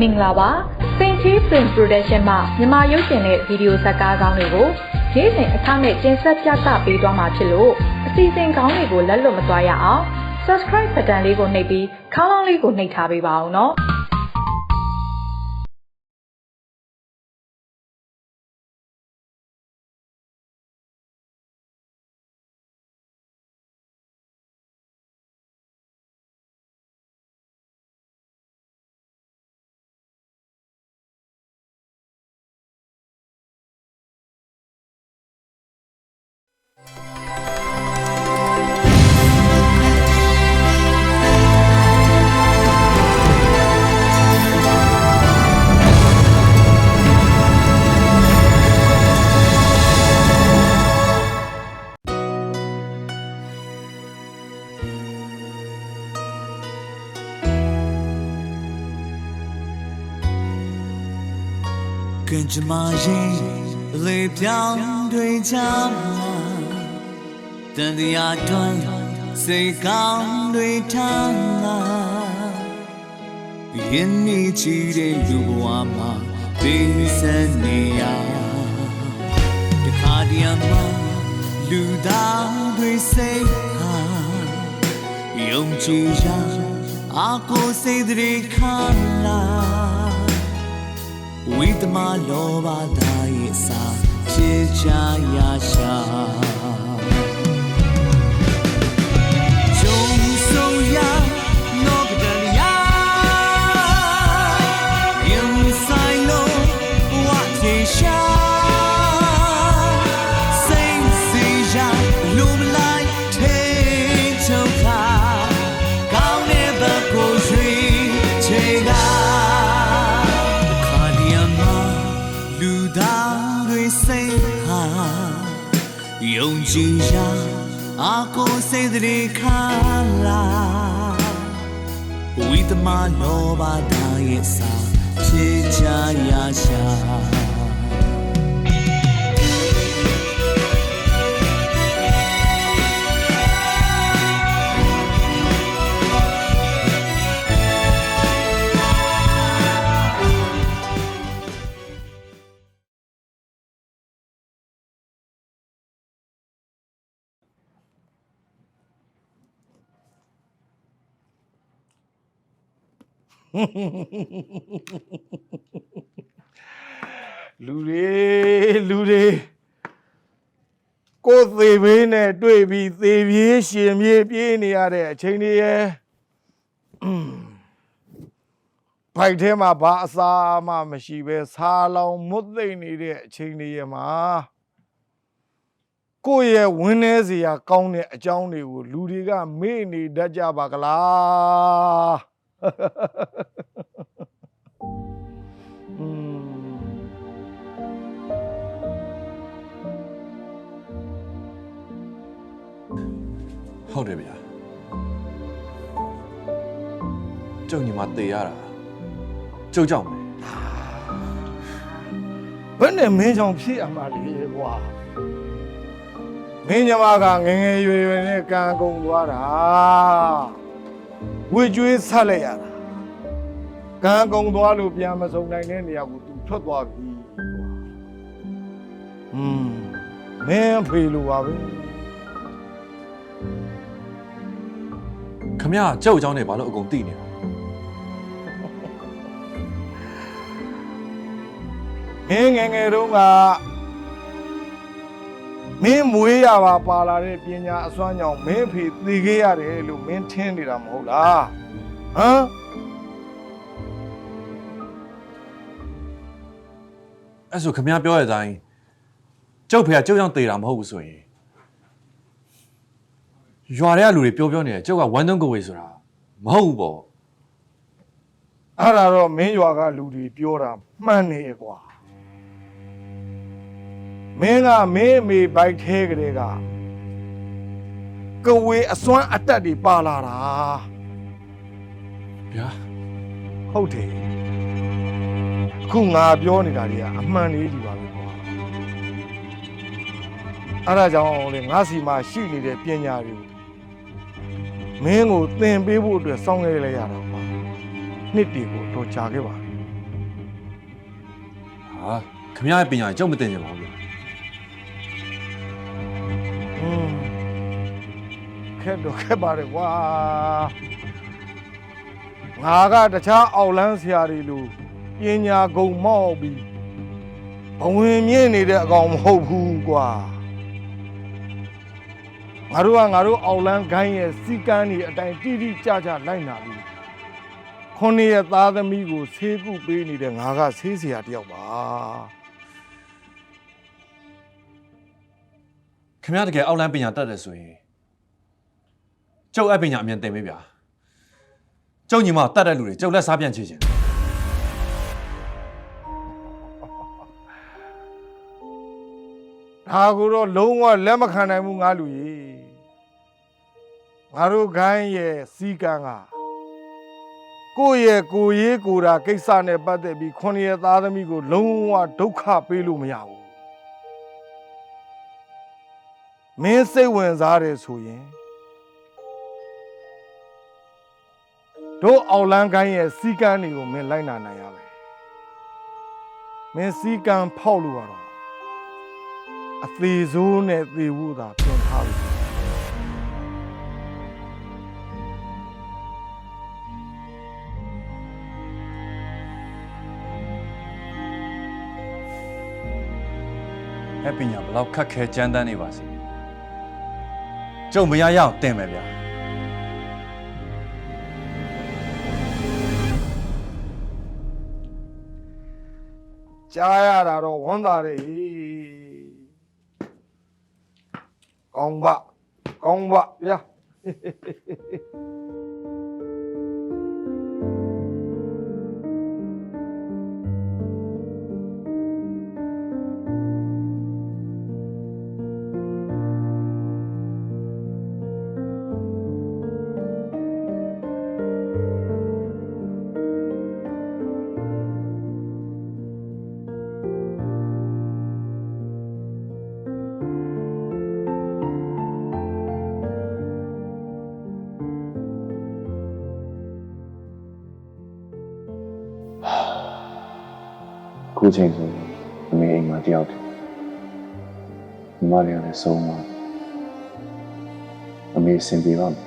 မင်္ဂလာပါစင်ချီပင်ပရိုဒက်ရှင်မှမြန်မာရုပ်ရှင်နဲ့ဗီဒီယိုဇာတ်ကားကောင်းတွေကိုနေ့စဉ်အခမဲ့တင်ဆက်ပြသပေးသွားမှာဖြစ်လို့အစီအစဉ်ကောင်းတွေကိုလက်လွတ်မသွားရအောင် subscribe button လေးကိုနှိပ်ပြီးခေါင်းလောင်းလေးကိုနှိပ်ထားပေးပါအောင်နော် ကင်ကြမရင်လေပြောင်းတွေချမ်းလာတန်တရားတွန်းစိတ်ကောင်းတွေထမ်းလာယင်းနေချီတဲ့လူဘဝမှာပေးစက်နေရတခါတည်းမှာလူသားတွေစိတ်ဟာယုံကြည်ရာအာကိုစိတ်တွေခံလာ ဝိတမလောဘသာရဲ့စာဖြစ်ချရာရှာဂျုံဆိုရာ ကိုစိတ်တွေခါလာဝိတမလောဘသာရဲ့စာဖြေချရာရှာ လူတွေလူတွေကိုယ်သေးဘေးနဲ့တွေ့ပြီးသေပြေးရှင်ပြေးပြေးနေရတဲ့အချိန်တွေရဲ့အင်းဘိုက်ထဲမှာဘာအစာမှမရှိပဲဆာလောင်မွတ်သိမ့်နေတဲ့အချိန်တွေရဲ့မှာကိုယ့်ရဲ့ဝင်းနေစရာကောင်းတဲ့အကြောင်းတွေကိုလူတွေကမေ့နေတတ်ကြပါကလားอืม ဟုတ်တယ်ဗျာကျုံညီမတေရတာကျုပ်ကြောင့်ပဲဘယ်နဲ့မင်းကြောင့်ဖြစ်အမှားလေကွာမင်းညမကငယ်ငယ်ရွယ်ရွယ်နဲ့ကံကုန်သွားတာ ဝေကျွေးဆက်လိုက်ရတာကံကုန်သွားလို့ပြန်မစုံနိုင်တဲ့နေရာကိုသူထွက်သွားပြီကွာอืมမင်းအဖေလိုပါပဲခမရကျုပ်အကြောင်းနဲ့ဘာလို့အကုန်သိနေတာမင်းငယ်ငယ်တုန်းက မင်းမွေးရပါပါလာတဲ့ပညာအစွမ်းကြောင့်မင်းအဖေသိခဲ့ရတယ်လို့မင်းထင်နေတာမဟုတ်လားဟမ်အဲ့ဆိုခမရပြောတဲ့အတိုင်းကျုပ်ဖေကကျုပ်ကြောင့်တေတာမဟုတ်ဘူးဆိုရင်ရွာတွေကလူတွေပြောပြောနေတယ်ကျုပ်ကဝမ်းတုံးကိုဝေဆိုတာမဟုတ်ဘူးပေါ့အဲ့ဒါတော့မင်းရွာကလူတွေပြောတာမှန်နေကွာ မင်းကမင်းအမေဘိုက်ထဲကလေးကကဝေအစွမ်းအတက်တွေပါလာတာဗျာဟုတ်တယ်အခုငါပြောနေတာတွေကအမှန်လေးဒီပါပဲကွာအဲ့ဒါကြောင့်လေငါစီမှာရှိနေတဲ့ပညာတွေကိုမင်းကိုသင်ပေးဖို့အတွက်စောင့်ခဲ့လိုက်ရတာကွာနှစ်တီကိုတော့ကြာခဲ့ပါပြီဟာခင်ဗျားရဲ့ပညာကြီးကျုပ်မသိချင်ပါဘူး ဗျာอืมခက်တော့ခက်ပါတယ်ကွာငါကတခြားအောက်လန်းဆရာတွေလိုပညာဂုံမောက်ပြီးဘဝင်မြင့်နေတဲ့အကောင်မဟုတ်ဘူးကွာငါတို့ကငါတို့အောက်လန်းဂိုင်းရဲ့စီကန်းတွေအတိုင်းတိတိကျကျလိုက်နာပြီးခုနှစ်ရဲ့သားသမီးကိုဆေးကုပေးနေတဲ့ငါကဆေးဆရာတယောက်ပါ ခင်ဗျားတကယ်အောက်လန်းပညာတတ်တယ်ဆိုရင်ကျုပ်အပညာအမြန်သင်ပေးဗျာကျုပ်ညီမတတ်တဲ့လူတွေကျုပ်လက်စားပြန်ချေခြင်းဒါကိုတော့လုံးဝလက်မခံနိုင်ဘူးငါလူကြီးငါတို့ခိုင်းရဲ့စီကံကကိုယ့်ရဲ့ကိုယ်ရေးကိုယ်တာကိစ္စနဲ့ပတ်သက်ပြီးခွန်ရဲ့သားသမီးကိုလုံးဝဒုက္ခပေးလို့မရဘူး မင်းစိတ်ဝင်စားတယ်ဆိုရင်တို့အောက်လန်းကိုင်းရဲ့စီကံတွေကိုမင်းလိုက်နာနိုင်ရမယ်မင်းစီကံဖောက်လို့ရတော့အသေးဆိုးနဲ့သေဖို့သာပြင်ထားပြီအပညာဘယ်လောက်ခက်ခဲကြမ်းတမ်းနေပါစေ ကျုပ်မရရအောင်သင်မယ်ဗျာကြားရတာတော့ဝမ်းသာတယ်ဟေးကောင်းပါကောင်းပါဗျာ ခုချိန်ဆိုရင်အမေအိမ်မှာတယောက်တည်းညီမလေးကလည်းဆုံးသွားပြီအမေအဆင်ပြေပါ့မလား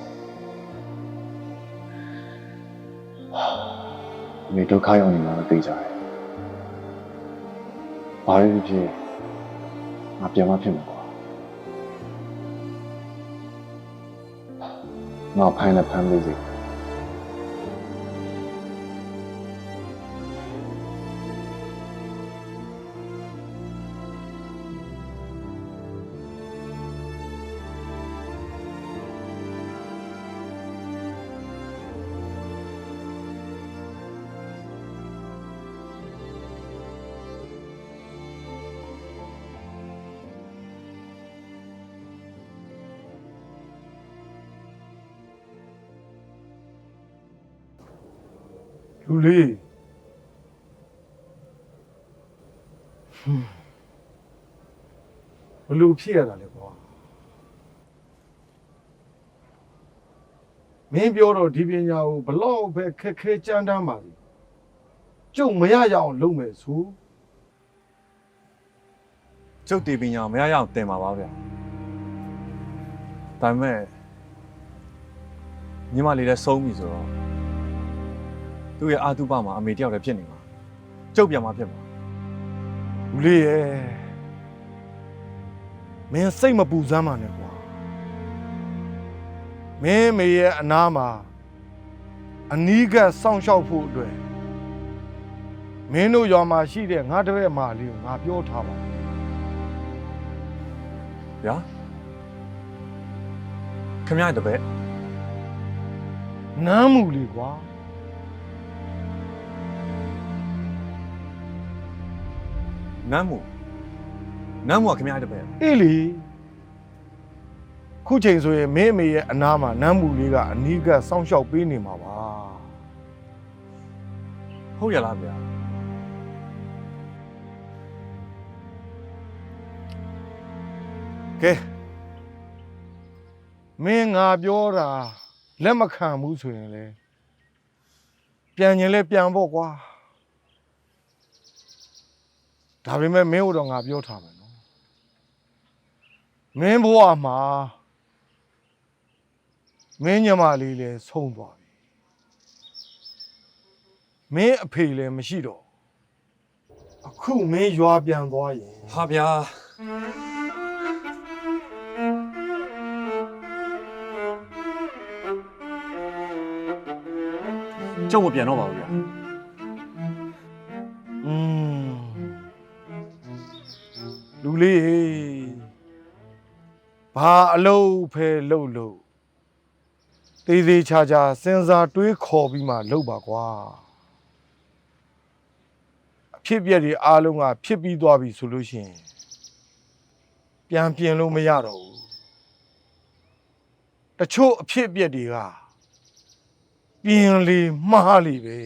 အမေဒုက္ခရောက်နေမှာတော့သိကြတယ်ဘာလို့ဖြစ်ငါပြန်မဖြစ်မှာကွာငါဖိုင်လည်းဖမ်းလေးစီ လူလေးဟွန်းဘလို့ဖြစ်ရတာလဲကွာမင်းပြောတော့ဒီပညာကိုဘလောက်ပဲခက်ခဲကြမ်းတမ်းပါစေကျုပ်မရရအောင်လုပ်မယ်ဆိုကျုပ်ဒီပညာကိုမရရအောင်သင်ပါပါဗျာဒါပေမဲ့ညီမလေးလည်းဆုံးပြီဆိုတော့ သူ့ရဲ့အာတုပမှာအမေတယောက်လည်းဖြစ်နေမှာကျုပ်ပြန်มาဖြစ်မှာလူလေးရဲ့မင်းစိတ်မပူစမ်းပါနဲ့ကွာမင်းမေရဲ့အနားမှာအနီးကပ်စောင့်ရှောက်ဖို့အတွက်မင်းတို့ရွာမှာရှိတဲ့ငါတပည့်မလေးကိုငါပြောထားပါဗျာခင်ဗျားရဲ့တပည့်နမ်းမူလေးကွာ နမ်းမှုနမ်းမှုကခင်ဗျားရဲ့တပည့်အေးလေခုချိန်ဆိုရင်မင်းအမေရဲ့အနားမှာနမ်းမူလေးကအနီးကပ်စောင့်ရှောက်ပေးနေမှာပါဟုတ်ရလားဗျာကဲမင်းငါပြောတာလက်မခံဘူးဆိုရင်လေပြန်ရင်လဲပြန်ပေါ့ကွာ ဒါပေမဲ့မင်းတို့တော့ငါပြောထားမယ်နော်မင်းဘဝမှာမင်းညမလေးလည်းဆုံးသွားပြီမင်းအဖေလည်းမရှိတော့အခုမင်းရွာပြန်သွားရင်ဟာဗျာကျုပ်မပြန်တော့ပါဘူးဗျာอืม လူလေးဟေးဘာအလုပ်ဖဲလုပ်လို့သေးသေးချာချာစဉ်းစားတွေးခေါ်ပြီးမှလုပ်ပါကွာအဖြစ်အပျက်တွေအားလုံးကဖြစ်ပြီးသွားပြီဆိုလို့ရှိရင်ပြန်ပြင်လို့မရတော့ဘူးတချို့အဖြစ်အပျက်တွေကပြင်လေမှားလေပဲ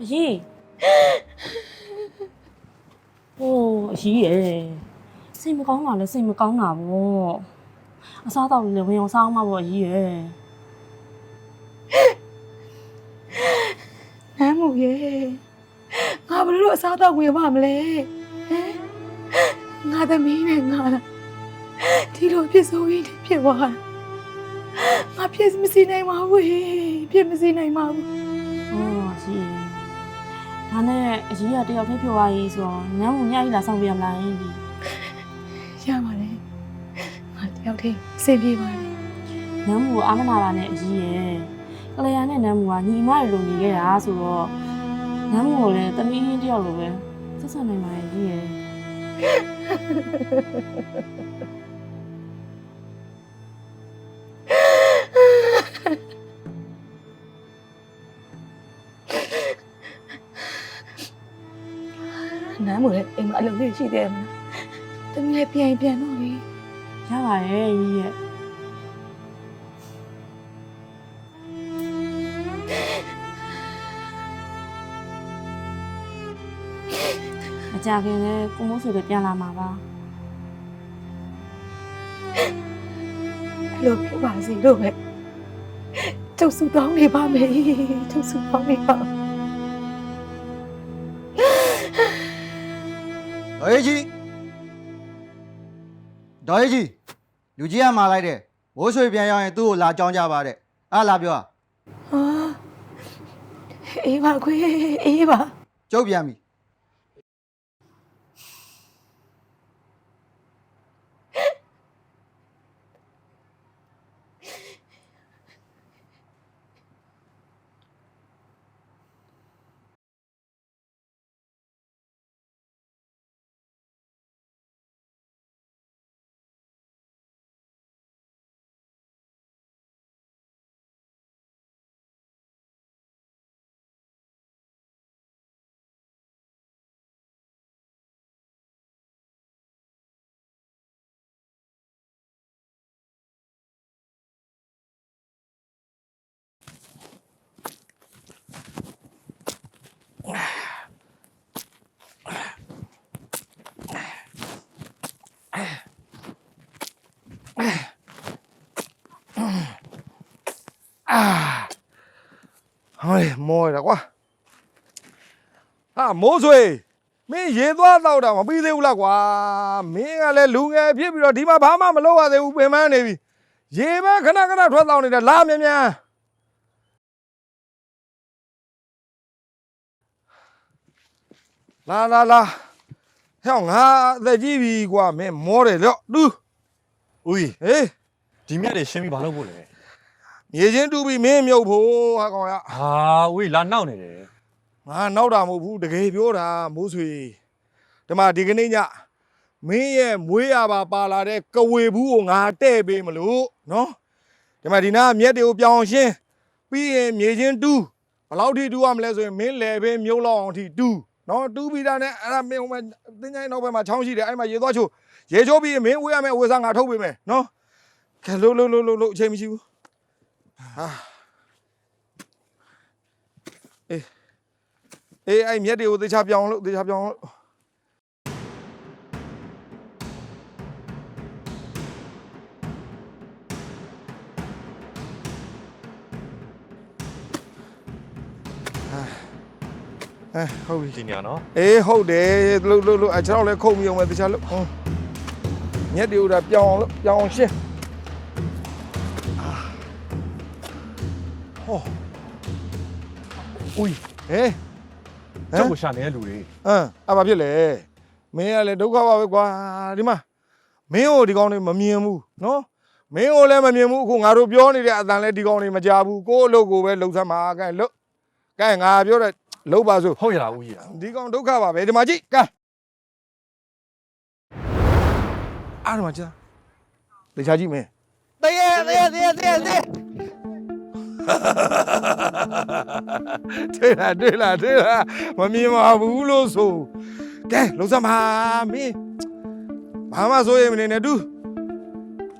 အရေးဟိုအရေးရယ်စိတ်မကောင်းတာလဲစိတ်မကောင်းတာပေါ့အစားတော့လည်းဝင်အောင်စားအောင်မှာပေါ့အရေးရယ်နမ်းမှုရဲ့ငါဘယ်လိုအစားတော့ဝင်ပါမလဲဟမ်ငါသမီးနဲ့ငါလားဒီလိုဖြစ်ဆိုရင်ဖြစ်သွားတာ ငါဖြစ်မစီနိုင်ပါဘူးဟေးဖြစ်မစီနိုင်ပါဘူးဟောအရေးရယ်ဒါနဲ့အရေးကတယောက်တည်းပြောသွားရေးဆိုတော့နမ်းမှုညကြီးလာဆောင်ပြရမလားဒီရပါတယ်ငါတယောက်တည်းအဆင်ပြေပါတယ်နမ်းမှုကိုအာမနာတာနဲ့အရေးရယ်ကလျာနဲ့နမ်းမှုကညီမတွေလိုနေခဲ့တာဆိုတော့နမ်းမှုကိုလည်းတမီးရင်းတယောက်လိုပဲဆက်ဆံနိုင်ပါရဲ့အရေး မ်းမှုလည်းအိမ်မှာအလုပ်လေးရှိသေးတယ်မလားတမီးလည်းပြန်ရင်ပြန်တော့လေရပါရဲ့အရေးရယ်မကြခင်လည်းကိုမိုးဆိုလည်းပြန်လာမှာပါအဲ့လိုဖြစ်ပါစေလို့ပဲကျုပ်စုတောင်းနေပါမယ်ကျုပ်စုတောင်းနေပါ ဒေါ်ရေးကြီးဒေါ်ရေးကြီးလူကြီးကมาလိုက်တယ်မိုးဆွေပြန်ရောက်ရင်သူ့ကိုလာကြောင်းကြပါတဲ့အားလာပြောဟာအေးပါခွေအေးပါကျုပ်ပြန်ပြီ ဟေးမောရတာကွာဟာမိုးဆွေမင်းရေသွားတော့တာမပြီးသေးဘူးလားကွာမင်းကလည်းလူငယ်ဖြစ်ပြီးတော့ဒီမှာဘာမှမလုပ်ရသေးဘူးပင်ပန်းနေပြီရေပဲခဏခဏထွက်တော့နေတာလာမြန်မြန်လာလာလာ ဟဲ့ငါအသက်ကြီးပြီကွာမင်းမောတယ်တော့တူဦးကြီးဟေးဒီမြတ်တွေရှင်းပြီးဘာလုပ်ဖို့လဲမြေချင်းတူပြီးမင်းမြုပ်ဖို့ဟာကောင်ရဟာဦးကြီးလာနောက်နေတယ်ငါနောက်တာမဟုတ်ဘူးတကယ်ပြောတာမိုးဆွေဒီမှာဒီကနေ့ညမင်းရဲ့မွေးရပါပါလာတဲ့ကဝေဘူးကိုငါတဲ့ပေးမလို့နော်ဒီမှာဒီနာမြက်တွေကိုပြောင်းအောင်ရှင်းပြီးရင်မြေချင်းတူးဘယ်လောက်ထိတူးရမလဲဆိုရင်မင်းလေပဲမြုပ်လောက်အောင်ထိတူး နော်တူးပြီးတာနဲ့အဲ့ဒါမင်းဟိုမှာတင်းချိုင်းနောက်ဘက်မှာချောင်းရှိတယ်အဲ့မှာရေသွားချိုရေချိုးပြီးရင်မင်းဝေးရမယ်အဝေးစားငါထုတ်ပေးမယ်နော်ခဲလို့လို့လို့လို့လို့အချိန်မရှိဘူးဟာအေးအေးအဲ့မြက်တွေကိုသေချာပြောင်းလို့သေချာပြောင်းလို့ အဲဟုတ်ပြီဒီညာနော်အေးဟုတ်တယ်လို့လို့လို့အကျွန်တော်လည်းခုတ်မိအောင်ပဲတခြားလို့ဟုတ်ညက်တွေဥတာပြောင်းအောင်လို့ပြောင်းအောင်ရှင်းအာဟောဦးဟဲဟကျုပ်မ်ကိုရှာနေတဲ့လူတွေအမ်အဘာဖြစ်လဲမင်းကလည်းဒုက္ခပါပဲကွာဒီမှာမင်းကိုဒီကောင်းနေမမြင်ဘူးနော်မင်းကိုလည်းမမြင်ဘူးအခုငါတို့ပြောနေတဲ့အတန်လည်းဒီကောင်းနေမကြဘူးကိုယ့်အလုပ်ကိုပဲလှုပ်ဆမ်းမှာကဲလှုပ်ကဲငါပြောတဲ့ လှုပ်ပါစို့ဟုတ်ရလားဦးကြီးဒီကောင်ဒုက္ခပါပဲဒီမှာကြည့်ကဲအားရမချာတေချာကြည့်မင်းတရေတရေတရေတရေတရေတွေ့လားတွေ့လားတွေ့လားမမြင်ပါဘူးလို့ဆိုကဲလုံးစမ်းပါမင်းဘာမှစိုးရိမ်မနေနဲ့တူ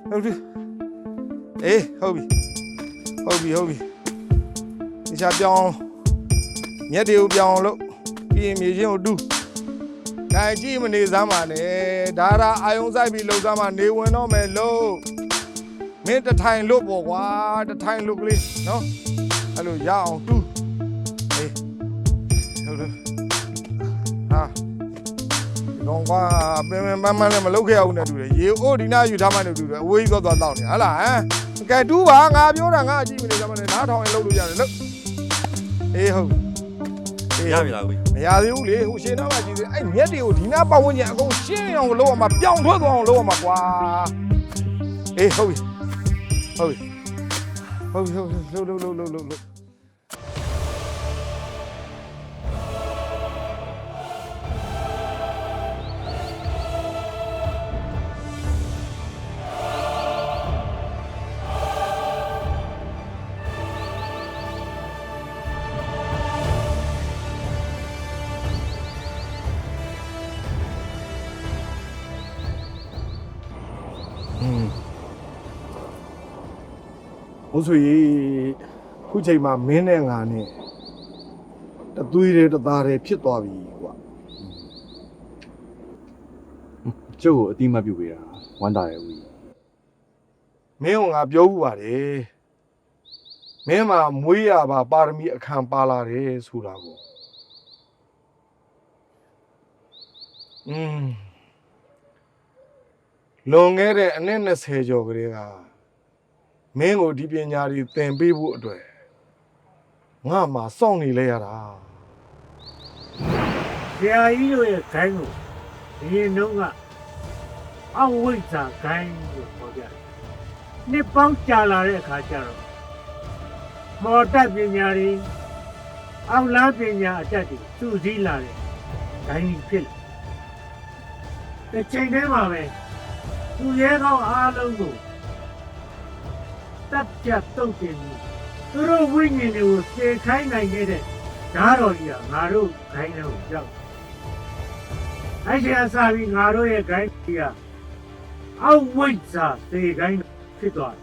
ဟုတ်ပြီအေးဟုတ်ပြီဟုတ်ပြီဟုတ်ပြီတေချာပြောင်း မြက်တွေကိုပြောင်းလို့ပြီးရင်မြေချင်းကိုတူး။ဒါကြည့်မနေစမ်းပါနဲ့။ဒါရာအာယုံဆိုင်ပြီးလှုပ်စမ်းပါနေဝင်တော့မယ်လို့။မင်းတစ်ထိုင်လွတ်ပေါ့ကွာ။တစ်ထိုင်လွတ်ကလေးနော်။အဲ့လိုရအောင်တူး။အေးဟုတ်တယ်။ဟာဒီကောင်ကွာပင်ပင်ပန်းပန်းလည်းမလုပ်ခဲ့ရဘူးနဲ့တူတယ်။ရေအိုးဒီနာယူထားမှနဲ့တူတယ်။အဝေးကြီးသွားသွားတောင်းနေဟဟလားဟမ်။ကဲတူးပါငါပြောတာငါအကြည့်မနေစမ်းပါနဲ့။နားထောင်ရင်လုပ်လို့ရတယ်လို့။အေးဟုတ်ပြီ။ ရပြီလားဦးကြီးမရသေးဘူးလေဟိုရှင်းတော့မှကြည့်သေးအဲ့မြက်တွေကိုဒီနာပတ်ဝန်းကျင်အကုန်ရှင်းအောင်လုပ်ရမှာပြောင်းထွက်သွားအောင်လုပ်ရမှာကွာအေးဟုတ်ပြီဟုတ်ပြီဟုတ်ပြီဟုတ်ပြီလှုပ်လှုပ်လှုပ်လှုပ်လှုပ် ဘုဆိုကြီးခုချိန်မှာမင်းနဲ့ငါနဲ့တသွေးတွေတသားတွေဖြစ်သွားပြီကွာကျုပ်ကိုအတိမတ်ပြုပေးတာဝမ်းသာရဲ့ဦးကြီးမင်းကငါပြောဘူးပါတယ်မင်းမှာမွေးရပါပါရမီအခမ်းပါလာတယ်ဆိုတာကိုอืมလွန်ခဲ့တဲ့အနည်း20ကျော်ကလေးက မင်းကိုဒီပညာတွေသင်ပေးဖို့အတွက်ငါမှစောင့်နေလဲရတာဆရာကြီးတို့ရဲ့ဂိုင်းကိုဒီရင်တုန်းကအောက်ဝိဇ္ဇာဂိုင်းလို့ခေါ်ကြတယ်။နှစ်ပေါင်းကြာလာတဲ့အခါကျတော့မော်တက်ပညာတွေအောက်လားပညာအတတ်တွေသူစည်းလာတဲ့ဂိုင်းကြီးဖြစ်လာ။တစ်ချိန်တည်းမှာပဲသူရဲကောင်းအားလုံးကို တပ်ပြတ်တုတ်တင်ပြီးသူတို့ဝိညာဉ်တွေကိုစေခိုင်းနိုင်ခဲ့တဲ့ဓာတ်တော်ကြီးကငါတို့ဂိုင်းတွေကိုရောက်အဲ့ဒီအစားပြီးငါတို့ရဲ့ဂိုင်းကြီးကအောက်ဝိဇ္ဇာသေဂိုင်းဖြစ်သွား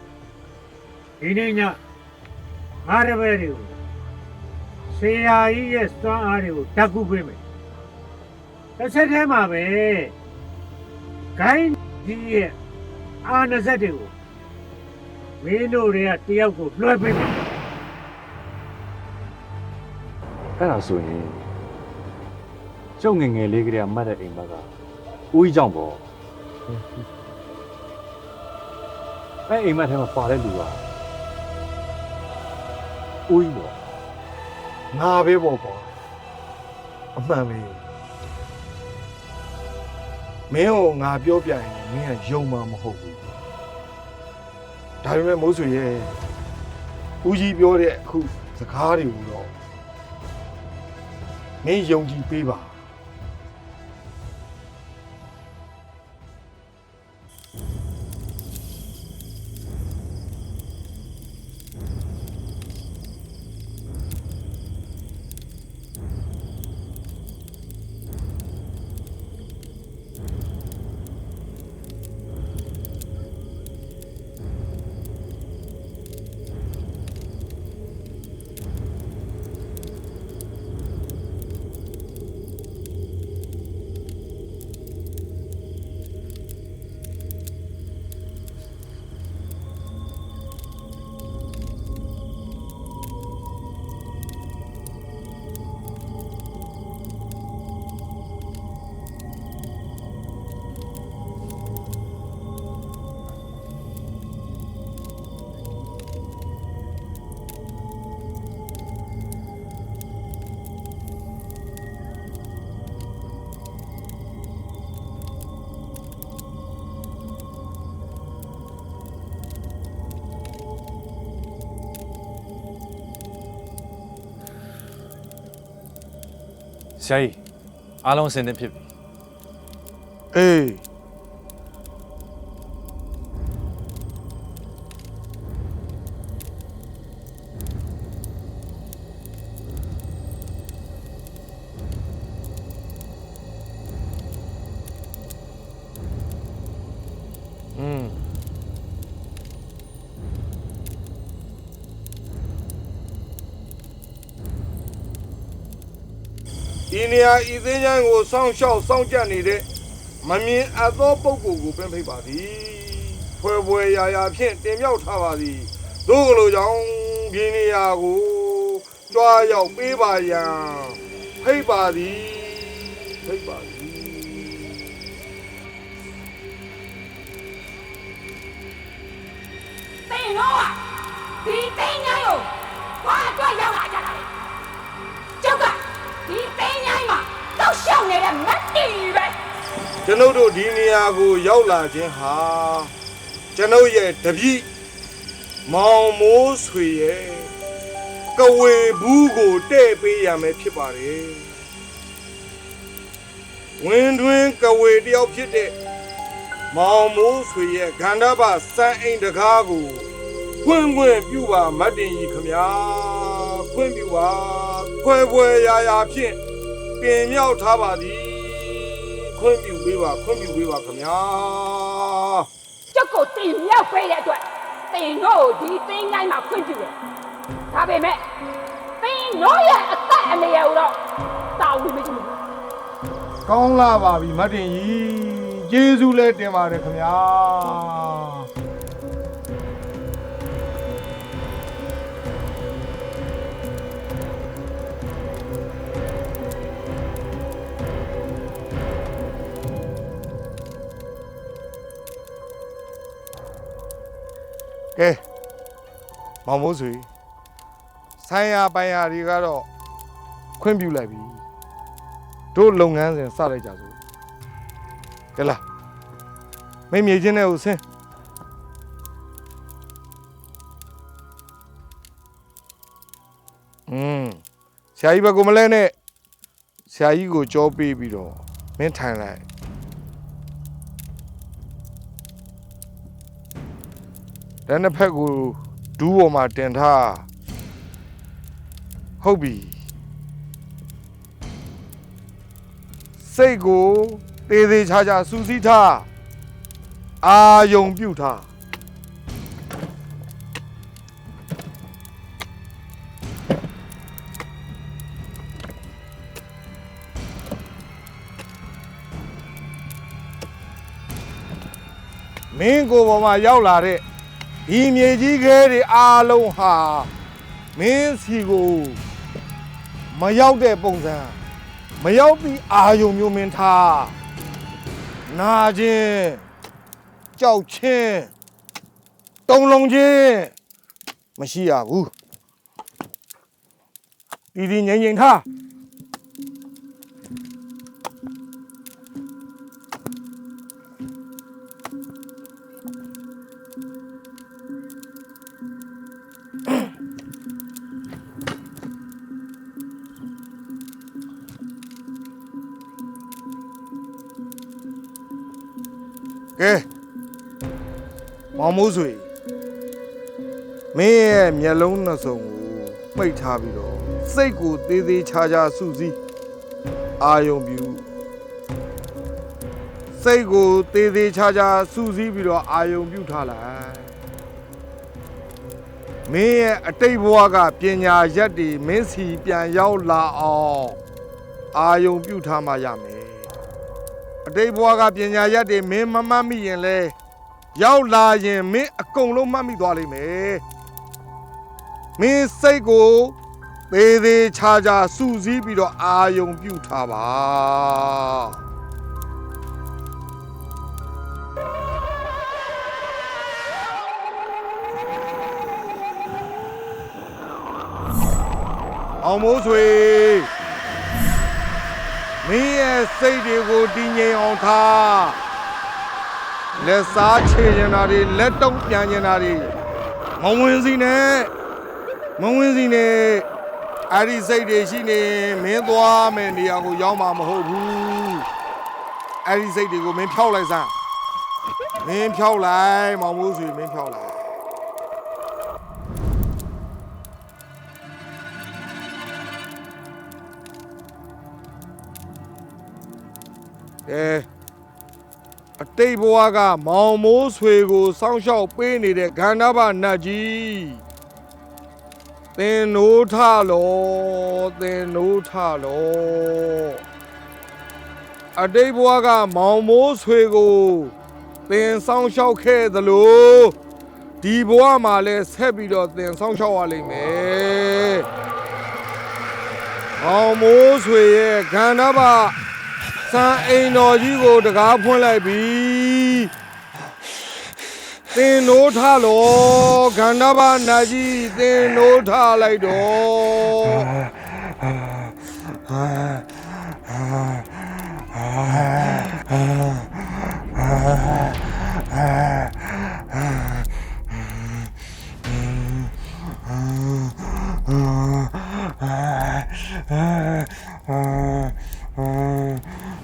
တယ်ဒီနေ့ညငါရပဲတွေကိုဆရာကြီးရဲ့စွမ်းအားတွေကိုဓာတ်ကူပေးမယ်တစ်ချက်တည်းမှာပဲဂိုင်းကြီးရဲ့အာနစက်တွေကို မင်းတို့တွေကတယောက်ကိုလွှဲပေးမယ်အဲ့ဒါဆိုရင်ကျုပ်ငယ်ငယ်လေးကလေးကမှတ်တဲ့အိမ်ဘက်ကဦးကြီးကြောင့်ပေါ့အဲ့အိမ်မက်ထဲမှာပါတဲ့လူကဦးကြီးပေါ့ငါပဲပေါ့ကွာအမှန်ပဲမင်းကိုငါပြောပြရင်မင်းကယုံမှာမဟုတ်ဘူး ဒါပေမဲ့မိုးဆွေရဲ့ဦးကြီးပြောတဲ့အခုစကားတွေကိုတော့မင်းယုံကြည်ပေးပါ ဆရာကြီးအားလုံးအဆင်သင့်ဖြစ်ပြီအေး ဒီနေရာဤသိန်းချမ်းကိုစောင့်ရှောက်စောင့်ကြပ်နေတဲ့မမြင်အပ်သောပုဂ္ဂိုလ်ကိုပင်ဖိတ်ပါသည်ဖွဲဖွဲရာရာဖြင့်တင်မြောက်ထားပါသည်သို့ကလိုကြောင့်ဒီနေရာကိုကြွားရောက်ပေးပါရန်ဖိတ်ပါသည်ဖိတ်ပါ ကျွန်ုပ်တို့ဒီနေရာကိုရောက်လာခြင်းဟာကျွန်ုပ်ရဲ့တပည့်မောင်မိုးဆွေရဲ့ကဝေဘူးကိုတဲ့ပေးရမယ်ဖြစ်ပါတယ်ဝင်းတွင်ကဝေတယောက်ဖြစ်တဲ့မောင်မိုးဆွေရဲ့ဂန္ဓဗစံအိမ်တကားကိုဖွင့်ဖွင့်ပြုပါမတ်တင်ကြီးခမညာဖွင့်ပြုပါဖွဲဖွဲရာရာဖြင့်ပြင်မြောက်ထားပါသည် ခွင့်ပြုပေးပါခွင့်ပြုပေးပါခင်ဗျာကျုပ်ကိုတင်မြောက်ပေးတဲ့အတွက်သင်တို့ကိုဒီသိန်းကြီးမှာခွင့်ပြုတယ်ဒါပေမဲ့သင်တို့ရဲ့အသက်အန္တရာယ်ကိုတော့တာဝန်မယူဘူးကောင်းလာပါပြီမတ်တင်ကြီးကျေးဇူးလည်းတင်ပါတယ်ခင်ဗျာ ကဲမောင်မိုးဆွေဆိုင်ရာပိုင်ရာတွေကတော့ခွင့်ပြုလိုက်ပြီတို့လုပ်ငန်းစဉ်စလိုက်ကြစို့ကဲလားမိမြေချင်းတဲ့ကိုဆင်းอืมဆရာကြီးဘက်ကမလဲနဲ့ဆရာကြီးကိုကြောပေးပြီးတော့မင်းထိုင်လိုက် တန်းတစ်ဖက်ကိုဒူးပေါ်မှာတင်ထားဟုတ်ပြီစိတ်ကိုသေးသေးချာချာစူးစီးထားအာယုံပြုတ်ထားမင်းကိုယ်ပေါ်မှာရောက်လာတဲ့ ဒီမြေကြီးခဲတွေအားလုံးဟာမင်းစီကိုမရောက်တဲ့ပုံစံမရောက်ပြီးအာယုံမျိုးမင်းထားနာခြင်းကြောက်ခြင်းတုံလုံးခြင်းမရှိရဘူးဒီဒီငြိမ်ငြိမ်ထား ကဲမောင်မိုးဆွေမင်းရဲ့မျက်လုံးနှစ်စုံကိုမှိတ်ထားပြီးတော့စိတ်ကိုသေးသေးချာချာစုစည်းအာယုံပြုစိတ်ကိုသေးသေးချာချာစုစည်းပြီးတော့အာယုံပြုထားလိုက်မင်းရဲ့အတိတ်ဘဝကပညာရက်တွေမင်းစီပြန်ရောက်လာအောင်အာယုံပြုထားမှရမယ် အတိတ်ဘဝကပညာရက်တွေမင်းမမှတ်မိရင်လဲရောက်လာရင်မင်းအကုန်လုံးမှတ်မိသွားလိမ့်မယ်မင်းစိတ်ကိုသေးသေးချာချာစူးစီးပြီးတော့အာယုံပြုထားပါအောင်မိုးဆွေမ င်းရဲ့စိတ်တွေကိုတည်ငြိမ်အောင်ထားလက်စားချေနေတာတွေလက်တုံးပြန်နေတာတွေမဝင်စီနဲ့မဝင်စီနဲ့အဲ့ဒီစိတ်တွေရှိနေမင်းသွားမယ်နေရာကိုရောက်မှာမဟုတ်ဘူးအဲ့ဒီစိတ်တွေကိုမင်းဖြောက်လိုက်စမ်းမင်းဖြောက်လိုက်မောင်မိုးဆွေမင်းဖြောက်လိုက် အဲအတိတ်ဘဝကမောင်မိုးဆွေကိုစောင့်ရှောက်ပေးနေတဲ့ဂန္ဓဗနတ်ကြီးသင်နိုးထလောသင်နိုးထလောအတိတ်ဘဝကမောင်မိုးဆွေကိုသင်ဆောင်ရှောက်ခဲ့သလိုဒီဘဝမှာလည်းဆက်ပြီးတော့သင်ဆောင်ရှောက်ရလိမ့်မယ်မောင်မိုးဆွေရဲ့ခန္ဓာပါ စံအိမ်တော်ကြီးကိုတကားဖွင့်လိုက်ပြီသင်နိုးထလောခန္ဓာပါနာကြီးသင်နိုးထလိုက်တော့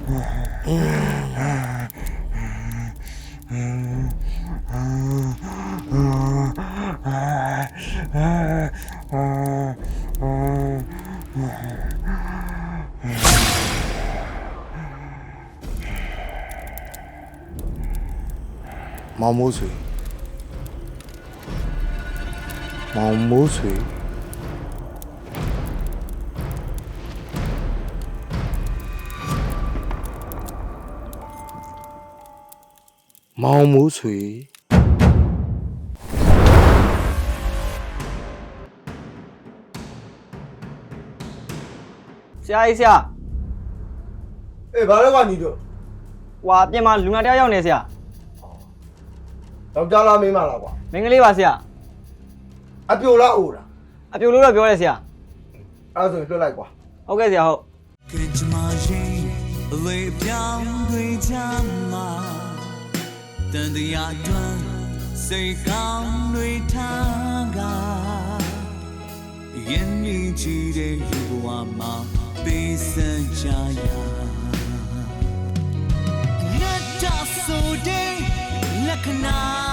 မောင်မိုးဆွေမောင် မိုးဆွေမောင်မိုးဆွေဆရာကြီးဆရာအေးဘာလဲကွာညီတို့ဟွာပြင်မှာလူနာတယောက်ရောက်နေဆရာယောက်ျားလားမိန်းမလားကွာမင်္ဂလေးပါဆရာအပြိုလားအိုလားအပြိုလို့တော့ပြောတယ်ဆရာအဲ့ဒါဆိုရင်လွတ်လိုက်ကွာဟုတ်ကဲ့ဆရာဟုတ်ကင်ချမာရင်အလေးပြောင်း တွေချမ်းမှာတန်တရားတွန်းစိတ်ကောင်းတွေထားကယင်းမြင့်ကြည့်တဲ့လူဘဝမှာပေးစံချရာလက်တဆိုတဲ့လက္ခဏာ